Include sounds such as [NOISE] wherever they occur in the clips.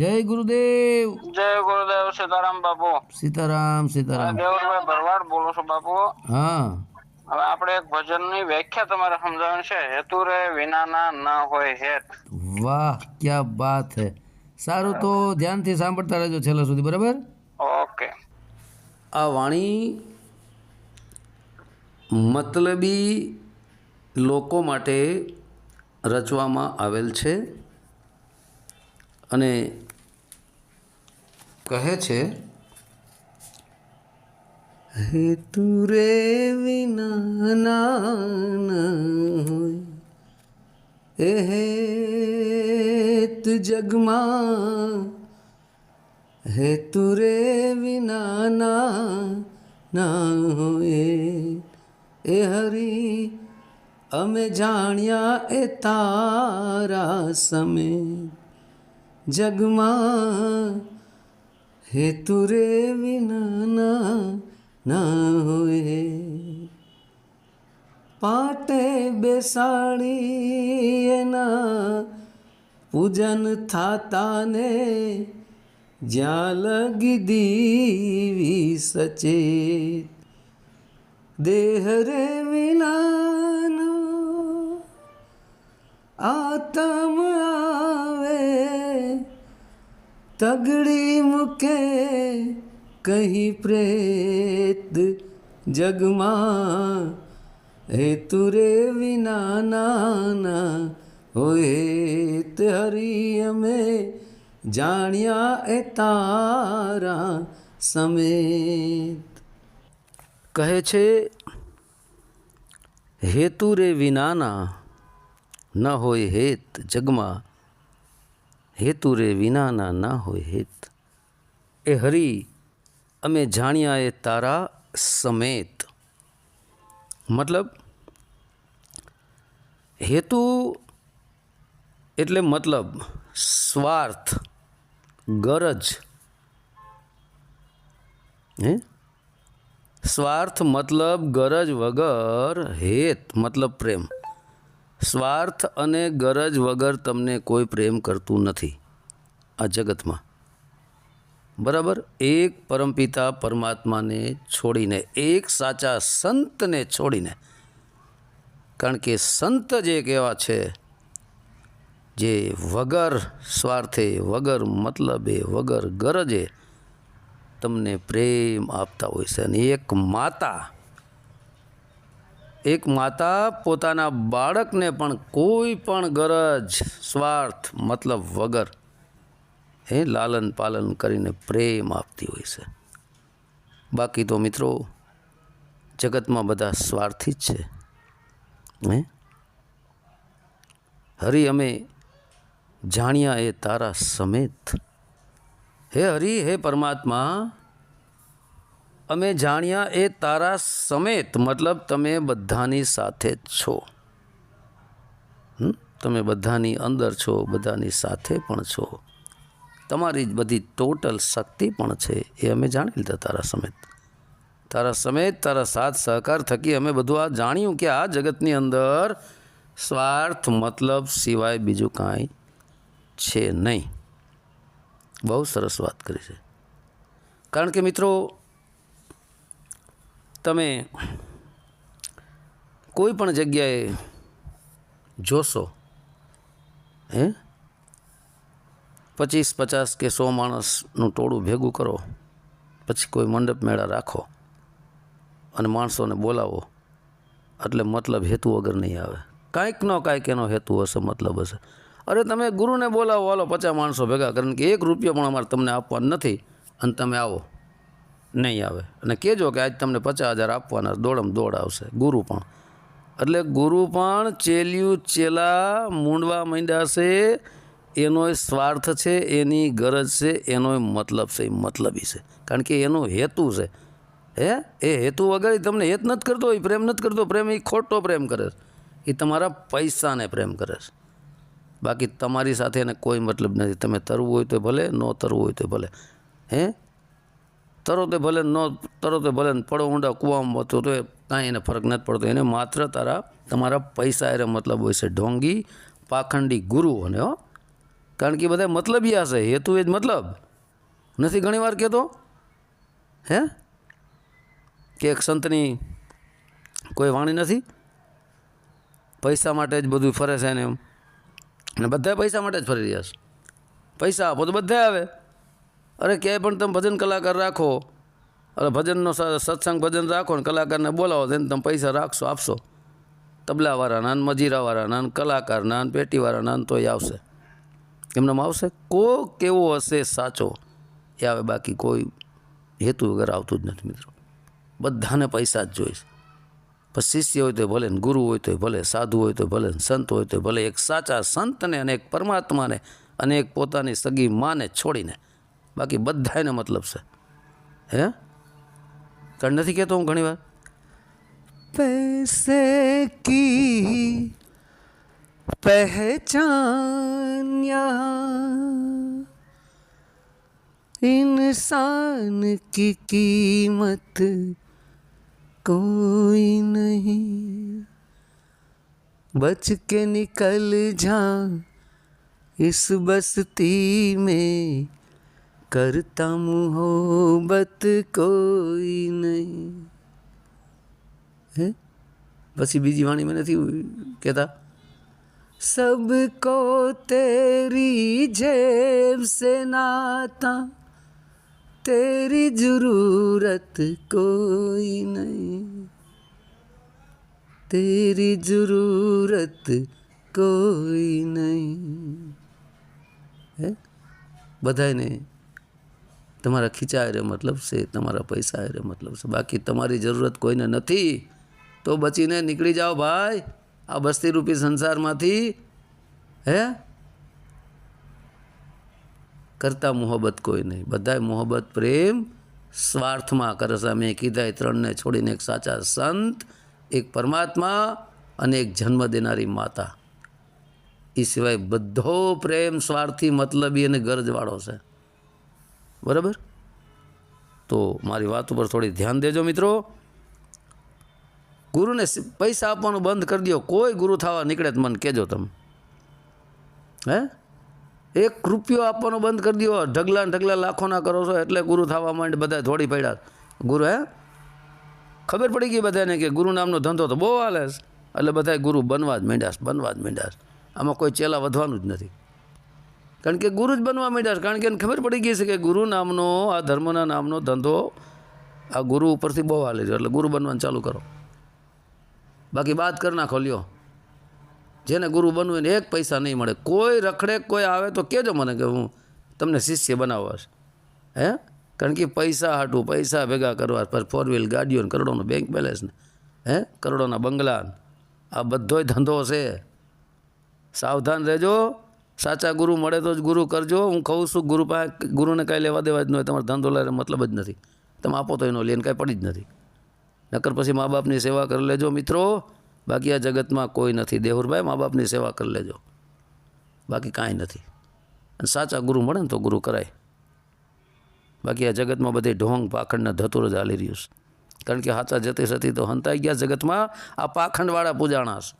જય ગુરુદેવ. જય ગુરુદેવ સીતારામ બાપુ. સીતારામ સીતારામ. દેવરભાઈ ભરવાડ બોલું છું બાપુ. હા. હવે આપણે એક ભજનની વ્યાખ્યા તમારે સમજાવવાની છે. હેતુ રે વિનાના ન હોય હેત. વાહ ક્યા બાત હે. સારું તો ધ્યાનથી સાંભળતા રહેજો છેલ્લા સુધી બરાબર? ઓકે. આ વાણી મતલબી લોકો માટે રચવામાં આવેલ છે અને કહે છે હેતુ રે વિના હોય. એ હેત જગમાં હેતુ રે વિના ના હોય. એ હરી, અમે જાણ્યા એ તારા સમે. જગમાં હેતુ રે વિના ના હોય. પાટે બેસાડી એના પૂજન થાતા ને જ્યાં લગી દીવી સચેત. દેહ રે વિના આતમ તગડી મૂકે, કહી પ્રેત જગમાં, હે તુરે વિના નાના હોય તે હરી અમે, જાણ્યા એ તારા સમેત. કહે છે હેતુ રે વિનાના ન હોય હેત જગમાં હેતુ રે વિનાના ના હોય હેત. એ હરી, અમે જાણ્યા એ તારા સમેત. મતલબ, હેતુ એટલે મતલબ સ્વાર્થ, ગરજ. હે? સ્વાર્થ મતલબ ગરજ વગર હેત, મતલબ પ્રેમ. સ્વાર્થ અને ગરજ વગર તમને કોઈ પ્રેમ કરતું નથી આ જગતમાં. બરાબર? એક પરમપિતા પરમાત્માને છોડીને, એક સાચા સંતને છોડીને. કારણ કે સંત જે એક એવા છે, જે વગર સ્વાર્થે, વગર મતલબે, વગર ગરજે, તમને પ્રેમ આપતા હોય છે. અને એક માતા એક માતા પોતાના બાળકને પણ કોઈ પણ ગરજ, સ્વાર્થ, મતલબ વગર એ લાલન પાલન કરીને પ્રેમ આપતી હોય છે. બાકી તો મિત્રો, જગતમાં બધા સ્વાર્થી જ છે. હે? હરી, અમે જાણ્યા એ તારા સમેત. હે હરી, હે પરમાત્મા અમે જાણ્યા એ તારા સમેત, મતલબ તમે બધાની સાથે છો? તમે બધાની અંદર છો, બધાની સાથે પણ છો. તમારી જ બધી ટોટલ શક્તિ પણ છે, એ અમે જાણી લીધા તારા સમેત. તારા સમેત, તારા સાથ સહકાર થકી અમે બધું આ જાણ્યું કે આ જગતની અંદર સ્વાર્થ મતલબ સિવાય બીજું કાંઈ છે નહીં. બહુ સરસ વાત કરી છે. કારણ કે મિત્રો તમે કોઈ પણ જગ્યાએ જોશો, હે? પચીસ, પચાસ કે સો માણસનું ટોળું ભેગું કરો, પછી કોઈ મંડપ મેળા રાખો અને માણસોને બોલાવો, એટલે મતલબ હેતુ વગર નહીં આવે. કાંઈક ન કાંઈક એનો હેતુ હશે, મતલબ હશે. અરે તમે ગુરુને બોલાવો, હાલો પચાસ માણસો ભેગા કરીને કે એક રૂપિયો પણ અમારે તમને આપવાનો નથી, અને તમે આવો. નહીં આવે. અને કહેજો કે આજ તમને પચાસ હજાર આપવાના, દોડમ દોડ આવશે. ગુરુ પણ. એટલે ગુરુ પણ ચેલ્યું ચેલા મૂંડવા માંડ્યા છે. એનોય સ્વાર્થ છે, એની ગરજ છે, એનોય મતલબ છે, એ મતલબી છે. કારણ કે એનો હેતુ છે. હે? એ હેતુ વગર તમને હેત નથી કરતો એ પ્રેમ નથી કરતો, પ્રેમ એ ખોટો પ્રેમ કરે એ તમારા પૈસાને પ્રેમ કરે છે. બાકી તમારી સાથે એને કોઈ મતલબ નથી. તમે તરવું હોય તો ભલે, ન તરવું હોય તો ભલે. હે? તરો તે ભલે ન તરોતે ભલે પડો ઊંડા કૂવામાં હતો તો એ કાંઈ એને ફરક નથી પડતો. એને માત્ર તારા, તમારા પૈસા એને મતલબ હોય છે. ઢોંગી, પાખંડી ગુરુઓને, હો. કારણ કે બધા મતલબી હશે હેતુ એ જ મતલબ. નથી ઘણીવાર કહેતો? હે? કે એક સંતની કોઈ વાણી નથી? પૈસા માટે જ બધું ફરે છે ને એમ. અને બધા પૈસા માટે જ ફરી રહ્યા છે. પૈસા આપો તો બધા આવે. અરે ક્યાંય પણ તમે ભજન કલાકાર રાખો. અરે ભજનનો સત્સંગ ભજન રાખો ને કલાકારને બોલાવો તેને તમે પૈસા રાખશો, આપશો. તબલાવાળાના ને મજીરાવાળાના ને કલાકારના ને પેટીવાળાના ને તોય આવશે. એમનામાં આવશે? કોક કેવો હશે સાચો? એ આવે બાકી કોઈ હેતુ વગર આવતું જ નથી મિત્રો. બધાને પૈસા જ જોઈશે. પછી શિષ્ય હોય તો ભલે ને ગુરુ હોય તો ભલે, સાધુ હોય તો ભલે ને સંત હોય તો ભલે, એક સાચા સંતને અને એક પરમાત્માને અને એક પોતાની સગી માને છોડીને બાકી બધાને મતલબ છે હે કારણ નથી કહેતો હું ઘણી વાર पैसे की पहचान यहाँ इंसान की कीमत कोई नहीं बच के निकल जा इस बस्ती में करता मोहब्बत कोई नहीं હે પછી બીજી વાણી મને નથી કહેતા सबको तेरी जेब से नाता तेरी जरूरत कोई नहीं तेरी जरूरत कोई नहीं હે બધાને તમારા ખીચાય રે મતલબ છે, તમારા પૈસા રે મતલબ છે. બાકી તમારી જરૂરત કોઈને નથી, તો બચીને નીકળી જાઓ ભાઈ. આ બસ્તી રૂપી સંસારમાંથી, હે? કરતા મોહબ્બત કોઈ નહીં. બધાય મોહબ્બત, પ્રેમ, સ્વાર્થમાં કરે છે. મેં કીધા એ ત્રણને છોડીને એક સાચા સંત, એક પરમાત્મા અને એક જન્મ દેનારી માતા. એ સિવાય બધો પ્રેમ, સ્વાર્થી, મતલબી અને ગરજવાળો છે. બરાબર? તો મારી વાત ઉપર થોડી ધ્યાન દેજો મિત્રો. ગુરુને પૈસા આપવાનું બંધ કરી દો કોઈ ગુરુ થવા નીકળે તો મને કહેજો તમે. હે? એક રૂપિયો આપવાનું બંધ કરી દો ઢગલા ઢગલા લાખોના કરો છો એટલે ગુરુ થવા માંડે બધા થોડી પડ્યા. ગુરુ હે? ખબર પડી ગઈ બધાને કે ગુરુ નામનો ધંધો તો બહુ હાલે છે. એટલે બધા ગુરુ બનવા જ માંડ્યા બનવા જ માંડ્યા આમાં કોઈ ચેલા વધવાનું જ નથી. કારણ કે ગુરુ જ બનવા માંડ્યા છે. કારણ કે એને ખબર પડી ગઈ છે કે ગુરુ નામનો, આ ધર્મના નામનો ધંધો આ ગુરુ ઉપરથી બહુ હાલે છે. એટલે ગુરુ બનવાનું ચાલુ કરો. બાકી બાદ કરી નાખો, લ્યો. જેને ગુરુ બનવું એને એક પૈસા નહીં મળે. કોઈ રખડે, કોઈ આવે તો કહેજો મને કે હું તમને શિષ્ય બનાવવા છે. હે? કારણ કે પૈસા હાટું, પૈસા ભેગા કરવા પર ફોર વ્હીલ ગાડીઓ ને કરોડોનું બેંક બેલેન્સ ને. હે? કરોડોના બંગલા આ બધોય ધંધો છે. સાવધાન રહેજો. સાચા ગુરુ મળે તો જ ગુરુ કરજો. હું કહું છું, ગુરુ પાસે ગુરુને કાંઈ લેવા દેવા જ ન હોય. તમારે ધંધો લાવે મતલબ જ નથી. તમે આપો તો એનો લેન કાંઈ પડી જ નથી. નકર પછી મા બાપની સેવા કરી લેજો મિત્રો. બાકી આ જગતમાં કોઈ નથી. દેહુરભાઈ મા બાપની સેવા કરી લેજો. બાકી કાંઈ નથી. અને સાચા ગુરુ મળે ને તો ગુરુ કરાય. બાકી આ જગતમાં બધી ઢોંગ, પાખંડના ધતુર જ હાલી રહ્યું છે. કારણ કે સાચા જતી સતી તો હંતાઈ ગયા જગતમાં. આ પાખંડવાળા પૂજાણા છે.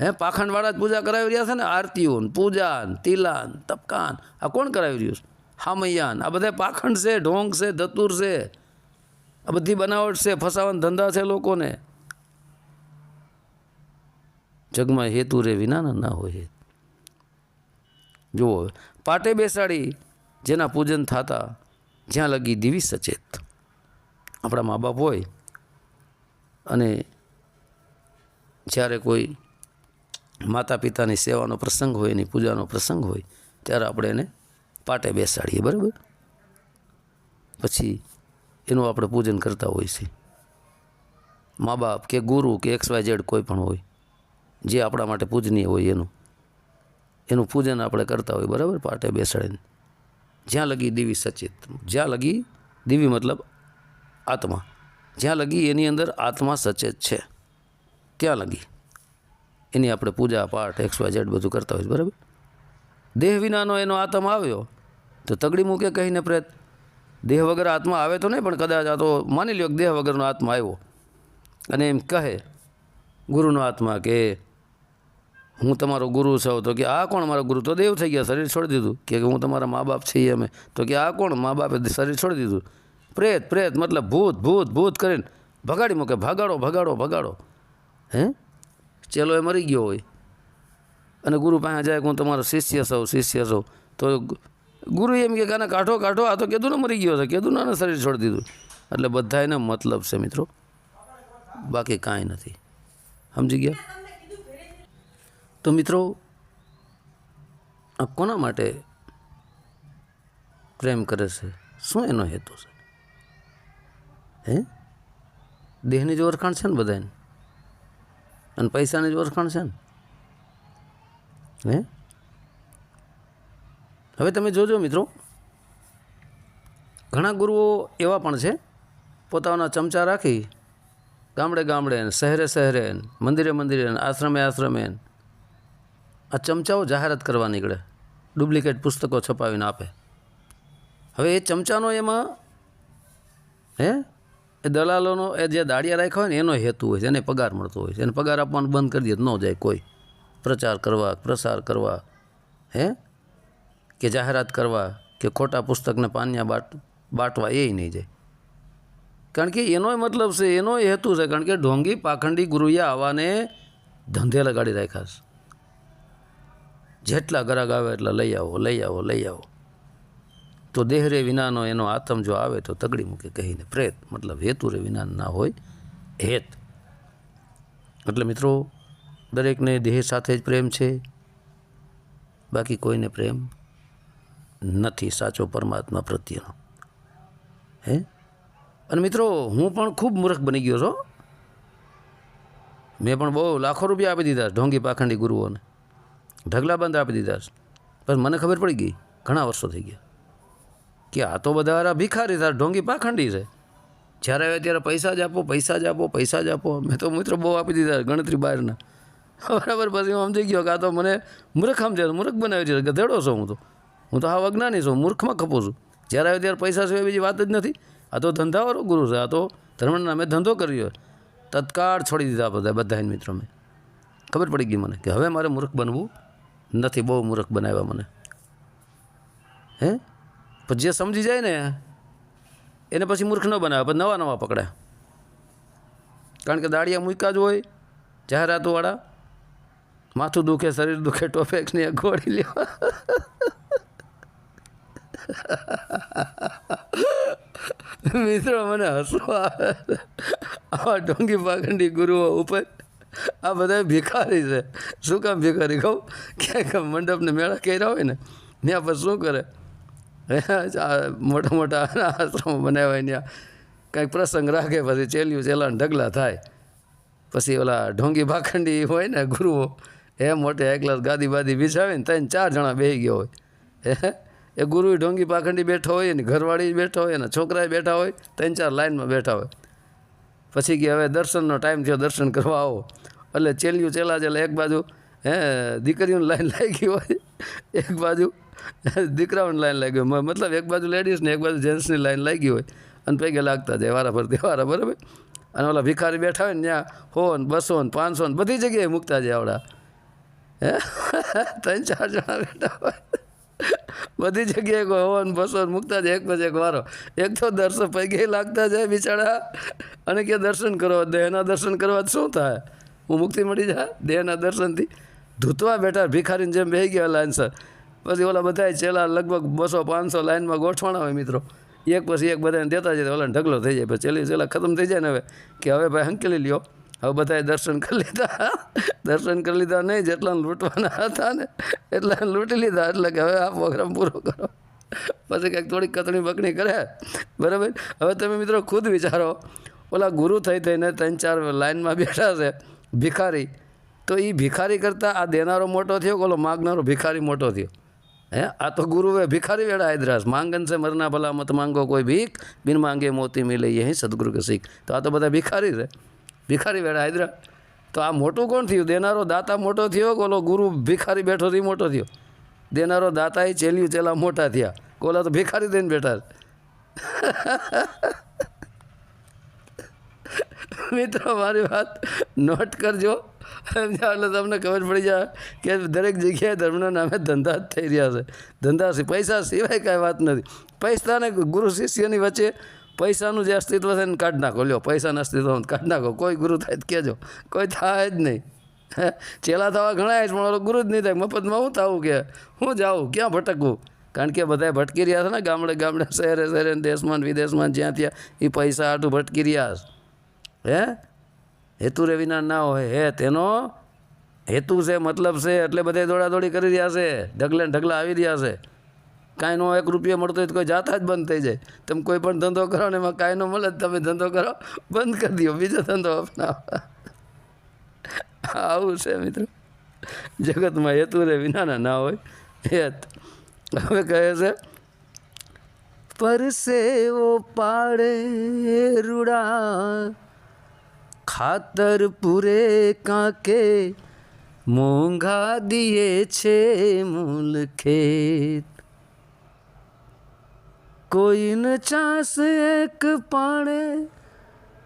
હે, પાખંડવાળા જ પૂજા કરાવી રહ્યા છે ને? આરતીઓન, પૂજાન પૂજા ને તિલા તપકાન. આ કોણ કરાવી રહ્યું છે? હામૈયાન. આ બધા પાખંડ છે, ઢોંગ છે, ધતુર છે. આ બધી બનાવટ છે, ફસાવાના ધંધા છે લોકોને. જગમાં હેતુ રે વિનાના ના હોય જુઓ, પાટે બેસાડી, જેના પૂજન થતા, જ્યાં લગી દીવી સચેત. આપણા મા બાપ હોય અને જ્યારે કોઈ માતા પિતાની સેવાનો પ્રસંગ હોય, એની પૂજાનો પ્રસંગ હોય, ત્યારે આપણે એને પાટે બેસાડીએ, બરાબર? પછી એનું આપણે પૂજન કરતા હોઈએ છીએ. મા બાપ કે ગુરુ કે એક્સ વાય ઝેડ કોઈ પણ હોય, જે આપણા માટે પૂજનીય હોય એનું. એનું પૂજન આપણે કરતા હોય બરાબર? પાટે બેસાડીને. જ્યાં લગી દેવી સચિત. જ્યાં લગી દેવી મતલબ આત્મા. જ્યાં લગી એની અંદર આત્મા સચેત છે. ત્યાં લગી? એની આપણે પૂજા, પાઠ, એક્સ વાય ઝેડ બધું કરતા હોય બરાબર? દેહ વિનાનો એનો આત્મ આવ્યો, તો તગડી મૂકે કહીને પ્રેત, દેહ વગર આત્મા આવે તો નહીં, પણ કદાચ આ તો માની લ્યો કે દેહ વગરનો આત્મા આવ્યો. અને એમ કહે, ગુરુનો આત્મા કે હું તમારો ગુરુ છું, તો કે આ કોણ મારો ગુરુ? તો દેવ થઈ ગયા, શરીર છોડી દીધું. કે હું તમારા મા બાપ છીએ અમે. તો કે, આ કોણ? મા બાપે શરીર છોડી દીધું. પ્રેત પ્રેત, મતલબ ભૂત ભૂત ભૂત કરીને ભગાડી મૂકે, ભગાડો ભગાડો ભગાડો. હે? ચેલો એ મરી ગયો હોય. અને ગુરુ પાસે જાય કે હું તમારો શિષ્ય છું શિષ્ય છું. તો ગુરુ એમ કે કાને કાઢો કાઢો. આ તો કીધું ને મરી ગયો છે. કીધું ને શરીર છોડી દીધું. એટલે બધા એને મતલબ છે મિત્રો. બાકી કાંઈ નથી. સમજી ગયા? તો મિત્રો, આ કોના માટે પ્રેમ કરે છે? શું એનો હેતુ છે? હે? દેહની જ ઓળખાણ છે ને બધાને અને પૈસાની જ ઓળખાણ છે ને? હે? હવે તમે જોજો મિત્રો. ઘણા ગુરુઓ એવા પણ છે, પોતાના ચમચા રાખી ગામડે ગામડે શહેરે શહેરે મંદિરે મંદિરે આશ્રમે આશ્રમે આ ચમચાઓ જાહેરાત કરવા નીકળે. ડુપ્લિકેટ પુસ્તકો છપાવીને આપે. હવે એ ચમચાનો એમાં, હે? દલાલોનો એ જે દાડિયા રાખ્યા હોય ને, એનો હેતુ હોય છે, એને પગાર મળતો હોય છે. એને પગાર આપવાનું બંધ કરી દે ન જાય કોઈ. પ્રચાર કરવા, પ્રસાર કરવા, હે? કે જાહેરાત કરવા, કે ખોટા પુસ્તકને પાન્યા બાટ, બાટવા, એ નહીં જાય. કારણ કે એનોય મતલબ છે એનો હેતુ છે, કારણ કે ઢોંગી, પાખંડી, ગુરુયા આવાને ધંધે લગાડી રાખ્યા છે. જેટલા ગ્રાહક આવે એટલા લઈ આવો લઈ આવો લઈ આવો. તો દેહરે વિનાનો એનો આતમ જો આવે તો તગડી મૂકે કહીને પ્રેત, મતલબ હેતુ રે વિના ના હોય, હેત. એટલે મિત્રો, દરેકને દેહ સાથે જ પ્રેમ છે, બાકી કોઈને પ્રેમ નથી, સાચો પરમાત્મા પ્રત્યેનો. હે? અને મિત્રો, હું પણ ખૂબ મૂર્ખ બની ગયો છું મેં પણ બહુ લાખો રૂપિયા આપી દીધા ઢોંગી પાખંડી ગુરુઓને. ઢગલા બંધ આપી દીધા પણ મને ખબર પડી ગઈ, ઘણા વર્ષો થઈ ગયા. કે આ તો બધા ભિખારી તાર ઢોંગી પાખંડી છે. જ્યારે આવે ત્યારે પૈસા જ આપો, પૈસા જ આપો, પૈસા જ આપો. મેં તો મિત્રો બહુ આપી દીધા ગણતરી બહારના. બરાબર, પછી હું સમજી ગયો કે આ તો મને મૂર્ખ સમજે મૂર્ખ બનાવી છે ગધેડો છું હું તો. હું તો હા અજ્ઞાની છું, મૂર્ખમાં ખપું છું. જ્યારે આવે ત્યારે પૈસા સિવાય બીજી વાત જ નથી. આ તો ધંધાવાળો ગુરુ છે, આ તો ધર્મના નામે ધંધો કર્યો તત્કાળ છોડી દીધા બધા બધા મિત્રો મેં. ખબર પડી ગઈ મને કે હવે મારે મૂર્ખ બનવું નથી, બહુ મૂર્ખ બનાવ્યા મને. હે? પણ જે સમજી જાય ને, એને પછી મૂર્ખ ન બનાવે પણ નવા નવા પકડે. કારણ કે દાળિયા મૂક્યા જ હોય, જાહેરાતોવાળા. માથું દુખે, શરીર દુખે એક ગોળી લેવા મિત્રો, મને હસવા આવે. આવા ડોંગી પાખંડી ગુરુઓ ઉપર આ બધા ભિખારી છે. શું કામ ભિખારી કહું? ક્યાંક મંડપને મેળા કર્યા હોય ને, ત્યાં પર શું કરે? [LAUGHS] મોટા મોટા આશ્રમો બનાવ્યા ત્યાં કંઈક પ્રસંગ રાખે પછી ચેલ્યું ચેલાને ઢગલા થાય. પછી ઓલા ઢોંગી ભાખંડી હોય ને ગુરુઓ, એ મોટે એકલા ગાદી બાદી બિછાવીને ત્રણ ચાર જણા બેસી ગયો હોય. હે એ ગુરુ ઢોંગી પાખંડી બેઠો હોય ને ઘરવાળી બેઠો હોય ને છોકરાએ બેઠા હોય, ત્રણ ચાર લાઇનમાં બેઠા હોય. પછી કે હવે દર્શનનો ટાઈમ થયો, દર્શન કરવા આવો. એટલે ચેલ્યું ચેલા ચેલા એક બાજુ, હે, દીકરીઓની લાઈન લાગી હોય, એક બાજુ [LAUGHS] દીકરાઓની લાઈન લાગી હોય. મતલબ એક બાજુ લેડીઝ ને એક બાજુ જેન્ટ્સની લાઈન લાગી હોય. અને પૈકે લાગતા જાય વારા ફરતી વારા બરાબર? અને ઓલા ભિખારી બેઠા હોય ને ત્યાં હો ને, બસો ને, પાંચસો ને, બધી જગ્યાએ મૂકતા જાય આવડા. હે? [LAUGHS] ત્રણ, ચાર જણા બેઠા હોય. બધી જગ્યાએ કોઈ હવન બસો મૂકતા જાય, એક પછી એક વારો. એક તો દર્શન પૈકી લાગતા જાય બિચારા. અને કે દર્શન કરવા, દેહના દર્શન કરવા શું થાય? હું મુક્તિ મળી જાય દેહના દર્શનથી? ધૂતવા બેઠા ભિખારીને જેમ બેસી ગયા લાઈનસર પછી ઓલા બધા ચેલા લગભગ બસો પાંચસો લાઇનમાં ગોઠવાણા હોય મિત્રો. એક પછી એક બધાને દેતા જાય ઓલાને ઢગલો થઈ જાય. પછી છેલ્લી છેલ્લા ખતમ થઈ જાય ને હવે, કે હવે ભાઈ હંકેલી લ્યો. હવે બધાએ દર્શન કરી લીધા. [LAUGHS] દર્શન કરી લીધા નહીં, જેટલા લૂંટવાના હતા ને એટલા લૂંટી લીધા. એટલે કે હવે આ પ્રોગ્રામ પૂરો કરો. પછી કંઈક થોડીક કતણી બકણી કરે. બરાબર? હવે તમે મિત્રો ખુદ વિચારો, ઓલા ગુરુ થઈ થઈને ત્રણ ચાર લાઇનમાં બેઠા છે, ભિખારી. તો એ ભિખારી કરતાં આ દેનારો મોટો થયો ઓલો માગનારો ભિખારી મોટો થયો? હે? આ તો ગુરુએ ભિખારી વેળા હાયદરાસ માંગન છે મરના ભલા મત માંગો કોઈ ભીખ, બિન માંગે મોતી મિલે યહી સદગુરુ કે શીખ. તો આ તો બધા ભિખારી છે. ભિખારી વેળા હાયદરા તો આ મોટું કોણ થયું? દેનારો દાતા મોટો થયો ઓલો ગુરુ ભિખારી બેઠો થી મોટો થયો? દેનારો દાતા એ ચેલ્યું ચેલા મોટા થયા. ઓલા તો ભિખારી દઈને બેઠા [LAUGHS] [LAUGHS] મિત્રો, મારી વાત નોટ કરજો. એટલે તમને ખબર પડી જાય કે દરેક જગ્યાએ ધર્મના નામે ધંધા જ થઈ રહ્યા છે. ધંધા છે પૈસા સિવાય કાંઈ વાત નથી. પૈસાને ગુરુ શિષ્યની વચ્ચે પૈસાનું જે અસ્તિત્વ છે એને કાઢી નાખો. લ્યો, પૈસાના અસ્તિત્વ કાઢી નાખો. કોઈ ગુરુ થાય જ કહેજો. કોઈ થાય જ નહીં. ચેલા થવા ઘણા જ પણ ગુરુ જ નહીં થાય. મફતમાં હું થવું કે? હું જાઉં? ક્યાં ભટકવું? કારણ કે બધા ભટકી રહ્યા છે ને ગામડે ગામડે, શહેરે શહેરે દેશમાં વિદેશમાં જ્યાં ત્યાં એ પૈસા આટું ભટકી રહ્યા છે. હે? હેતુ રે વિના ના હોય. હે, તેનો હેતુ છે, મતલબ છે, એટલે બધે દોડાદોડી કરી રહ્યા છે. ઢગલે ઢગલા આવી રહ્યા છે. કાંઈનો એક રૂપિયો મળતો હોય તો કોઈ જાતા જ બંધ થઈ જાય. તમે કોઈ પણ ધંધો કરો ને એમાં કાંઈ નો મળે તમે ધંધો કરો, બંધ કરી દો. બીજો ધંધો અપનાવો. આવું છે મિત્રો. જગતમાં હેતુ રે વિનાના ના હોય. હેત. હવે કહે છે, પરસેવો પાડે રૂડા ખાતર પૂરે કાંકે, મોંઘા દિયે છે મૂલ ખેત. કોઈને ચાસ એક પાણે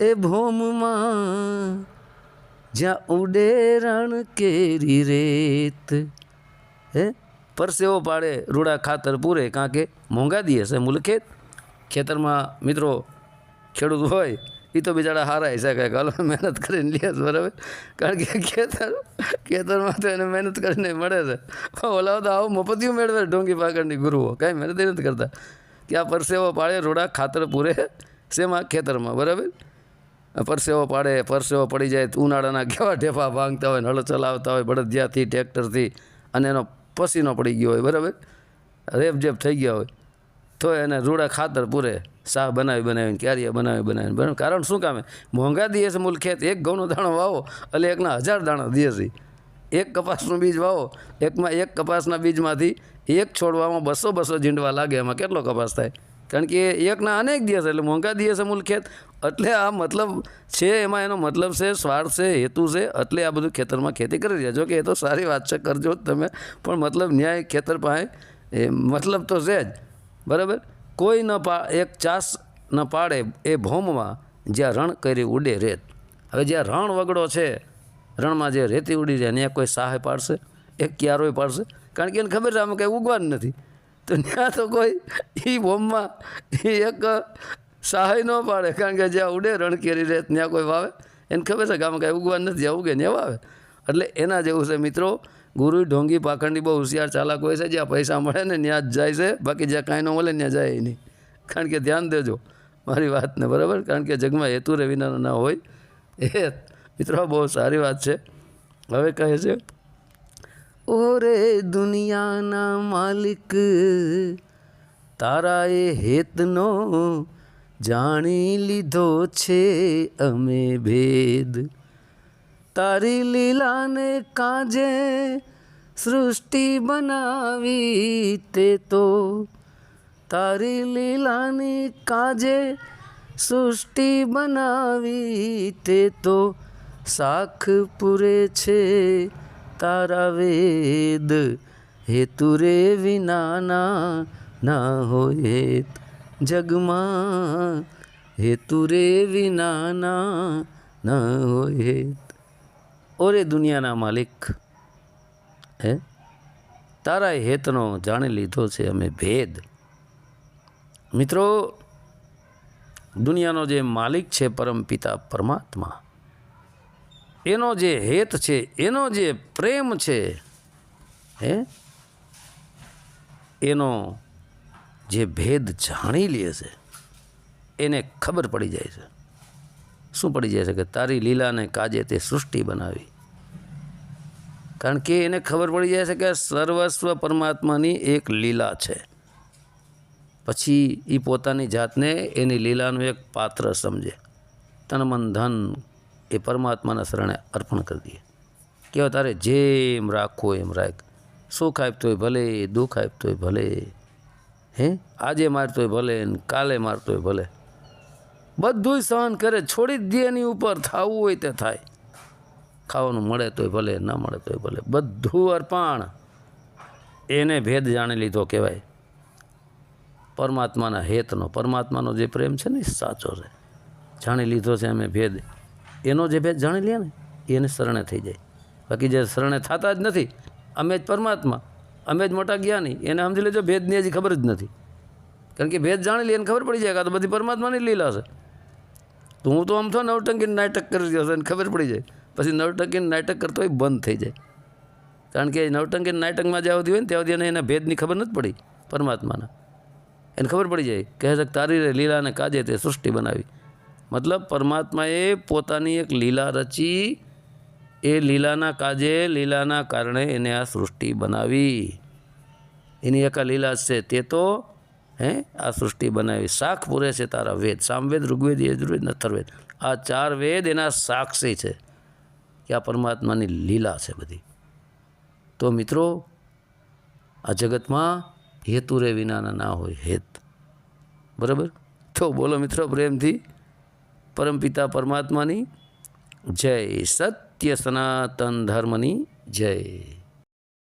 એ ભોમમાં, જ્યાં ઉડે રણ કેરી રેત. હે? પરસેવો પાડે રૂડા ખાતર પૂરે કાં કે મોંઘા દીએ છે મુલખેત ખેતરમાં મિત્રો ખેડૂત હોય એ તો બિચારા હારા છે કાંઈક. હાલો, મહેનત કરીને લે બરાબર? કારણ કે ખેતર, ખેતરમાં તો એને મહેનત કરીને મળે છે. પણ ઓલા તો આવું મફતિયું મેળવે ઢોંગી પાકડની ગુરુઓ. કાંઈ મહેનત નથી કરતા. કે આ પરસેવો પાડે રૂડા ખાતર પૂરે. શેમાં ખેતરમાં, બરાબર? પરસેવો પાડે, પરસેવો પડી જાય ઉનાળાના કેવા ઢેફા ભાંગતા હોય નળ ચલાવતા હોય, બળદિયાથી ટ્રેક્ટરથી અને એનો પસીનો પડી ગયો હોય, બરાબર? રેપ જેપ થઈ ગયા હોય. તો એને રૂડા ખાતર પૂરે. શાક બનાવી, બનાવીને ક્યારીયા બનાવી, બનાવીને બરાબર કારણ શું કામે? મોંઘા દે છે મૂળ ખેત. એક ઘઉંનો દાણો વાવો, એટલે એકના હજાર દાણા દે છે. એક કપાસનું બીજ વાવો, એકમાં એક કપાસના બીજમાંથી એક છોડવામાં બસો બસો ઝીંડવા લાગે. એમાં કેટલો કપાસ થાય? કારણ કે એકના અનેક દિવસ એટલે મોંઘા દિવસે મૂલ ખેત. એટલે આ મતલબ છે, એમાં એનો મતલબ છે, સ્વાર્થ છે, હેતુ છે. એટલે આ બધું ખેતરમાં ખેતી કરી રહ્યા. જો કે એ તો સારી વાત છે, કરજો જ તમે. પણ મતલબ ન્યાય ખેતર પાસે, એ મતલબ તો છે જ. બરાબર? કોઈ ન પા, એક ચાસ ન પાડે એ ભોમમાં જ્યાં રણ કરી ઉડે રેત. હવે જ્યાં રણ વગડો છે, રણમાં જે રેતી ઉડી જાય ત્યાં કોઈ સહાય પાડશે, એક ક્યારોય પાડશે? કારણ કે એને ખબર છે, આમાં કંઈ ઉગવાનું નથી. તો ત્યાં તો કોઈ એ ભોમમાં એ એક સહાય ન પાડે. કારણ કે જ્યાં ઉડે રણ કેરી રહે ત્યાં કોઈ વાવે. એને ખબર છે કે આમાં કાંઈ ઉગવાનું નથી, જ્યાં ઉગે ને વાવે. એટલે એના જેવું છે મિત્રો ગુરુ ઢોંગી પાખંડી બહુ હોશિયાર ચાલાક હોય છે, જ્યાં પૈસા મળે ને ત્યાં જ જાય છે, બાકી જ્યાં કાંઈ ન મળે ત્યાં જાય નહીં. કારણ કે ધ્યાન દેજો, મારી વાતને, બરાબર? કારણ કે જગમાં હેતુ રે વિના ના હોય. એ મિત્રો, બહુ સારી વાત છે. હવે કહે છે, ઓરે દુનિયાના માલિક તારા એ હેતનો જાણી લીધો છે, અમે ભેદ. તારી લીલાને કાજે સૃષ્ટિ બનાવી તે તો. તારી લીલાની કાજે સૃષ્ટિ બનાવી તે તો. સાખ પૂરે છે તારા વેદ, હેતુ રે વિનાના ના હોય જગમાં હેતુ રે વિનાના ના હોય ઓરે દુનિયાના માલિક, હે? તારા હેતનો જાણી લીધો છે અમે ભેદ. મિત્રો, દુનિયાનો જે માલિક છે પરમ પિતા પરમાત્મા, એનો જે હેત છે, એનો જે પ્રેમ છે, હે? એનો જે ભેદ જાણી લે છે, એને ખબર પડી જાય છે. શું પડી જાય છે કે તારી લીલાને કાજે તે સૃષ્ટિ બનાવી? કારણ કે એને ખબર પડી જાય છે કે સર્વસ્વ પરમાત્માની એક લીલા છે. પછી એ પોતાની જાતને એની લીલાનું એક પાત્ર સમજે. તન મન ધન એ પરમાત્માના શરણે અર્પણ કરી દે. કેવા તારે જેમ રાખવો એમ રાખ. સુખ આપતોય ભલે, દુઃખ આપતોય ભલે. હે? આજે મારતોય ભલે ને કાલે મારતોય ભલે. બધું સહન કરે, છોડી દે એની ઉપર, થવું હોય તે થાય. ખાવાનું મળે તોય ભલે, ન મળે તોય ભલે. બધું અર્પણ. એને ભેદ જાણી લીધો કહેવાય. પરમાત્માના હેતનો, પરમાત્માનો જે પ્રેમ છે ને એ સાચો છે. જાણી લીધો છે અમે ભેદ. એનો જે ભેદ જાણી લે ને, એને શરણે થઈ જાય. બાકી જે શરણે થતા જ નથી, અમે જ પરમાત્મા, અમે જ મોટા જ્ઞાની, એને સમજી લેજો ભેદની હજી ખબર જ નથી. કારણ કે ભેદ જાણી લે એને ખબર પડી જાય કે તો બધી પરમાત્માની લીલા છે. તો હું તો આમ થો નવટંકીને નાટક કરી રહ્યો છે, એને ખબર પડી જાય. પછી નવટંકીને નાટક કરતો હોય બંધ થઈ જાય. કારણ કે નવટંકીના નાટકમાં જ્યાં સુધી હોય ને ત્યાં સુધી એને એના ભેદની ખબર નથી પડી પરમાત્માના. એને ખબર પડી જાય કહે છે તારી રે લીલાને કાજે તે સૃષ્ટિ બનાવી. મતલબ પરમાત્માએ પોતાની એક લીલા રચી એ લીલાના કાજે લીલાના કારણે એને આ સૃષ્ટિ બનાવી. એની એક આ લીલા છે તે તો, હે, આ સૃષ્ટિ બનાવી. શાખ પૂરે છે તારા વેદ. સામવેદ, ઋગ્વેદ, યજુર્વેદ અથર્વેદ. આ ચાર વેદ એના સાક્ષી છે. કે આ પરમાત્માની લીલા છે બધી. તો મિત્રો, આ જગતમાં હેતુ રે વિનાના ના હોય, હેત. બરાબર? તો બોલો મિત્રો પ્રેમથી. પરમપિતા પરમાત્માની જય. સત્ય સનાતન ધર્મની જય.